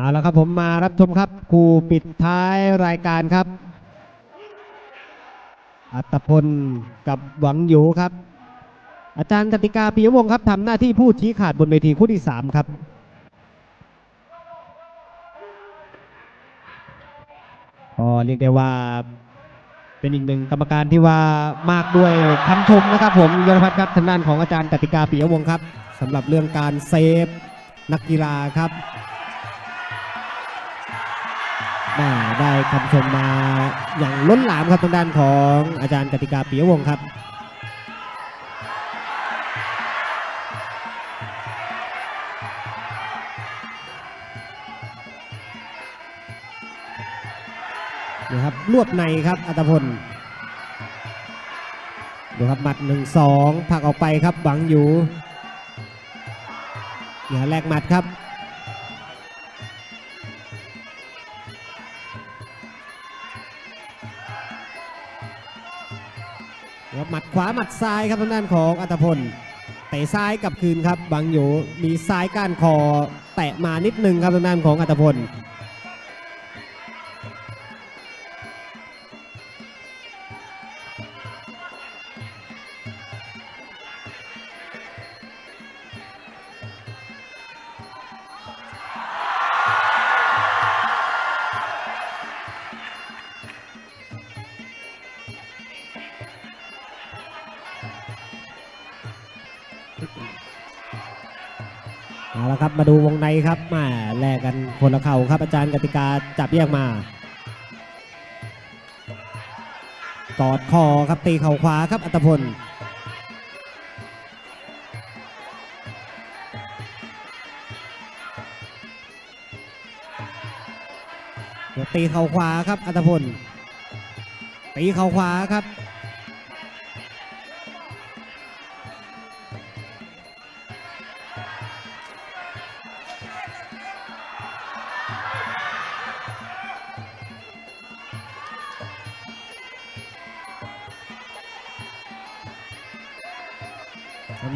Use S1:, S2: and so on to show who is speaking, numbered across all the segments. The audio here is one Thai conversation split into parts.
S1: เอาละครับผมมารับชมครับคู่ปิดท้ายรายการครับ อัตพลกับหวังอยู่ครับ อาจารย์กติกาปียวงครับทำหน้าที่ผู้ชี้ขาดบนเวทีคู่ที่ 3 ครับก็เรียกได้ว่าเป็นอีกหนึ่งกรรมการที่ว่ามากด้วยคำชมนะครับผมยรพัฒน์ครับทางด้านของอาจารย์กติกาปียวงครับสำหรับเรื่องการเซฟนักกีฬาครับ แม่ได้คำชมมาอย่างล้นหลามครับทางด้านของอาจารย์กติกาปียวงครับนี่ครับรวบในครับอัตพลดูครับหมัดหนึ่งสองผลักออกไปครับหวังอยู่อย่าแลกหมัดครับ แล้วหมัดขวาหมัดซ้ายครับทางด้านของอัตพลเตะซ้ายกลับคืนครับบางอยู่มีซ้ายก้านคอแตะมานิดนึงครับทางด้านของอัตพล เอาละครับมาดูวงในครับมาแลกกันคนละเข่าครับอาจารย์กติกาจับแยกมากอดคอครับตีเข่าขวาครับอัตพลตีเข่าขวาครับอัตพลตีเข่าขวาครับ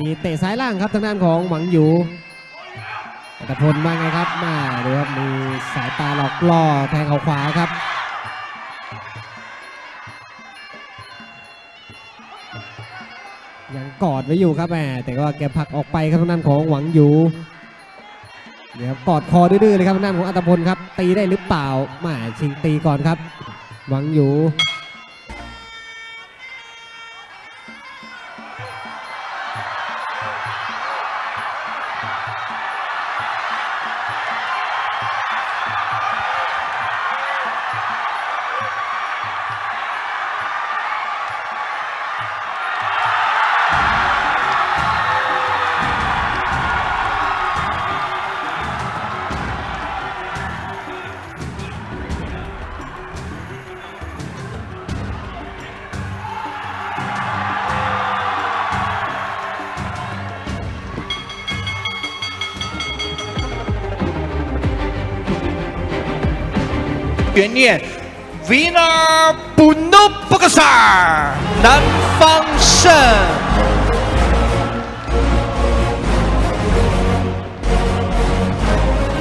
S1: มีเตะซ้ายล่างครับทางด้านของหวังอยู่อัตพลว่าไงครับมาดูครับมีสายตาหลอกล่อแทงเขาขวาครับยังกอดไว้อยู่ครับแหมแต่ว่าแกผลักออกไปครับทางด้านของหวังอยู่เดี๋ยวกอดคอดื้อๆเลยครับทางด้านของอัตพลครับตีได้หรือเปล่ามาชิงตีก่อนครับ หวังอยู่
S2: 悬念，Winner Bunobuksa 南方胜。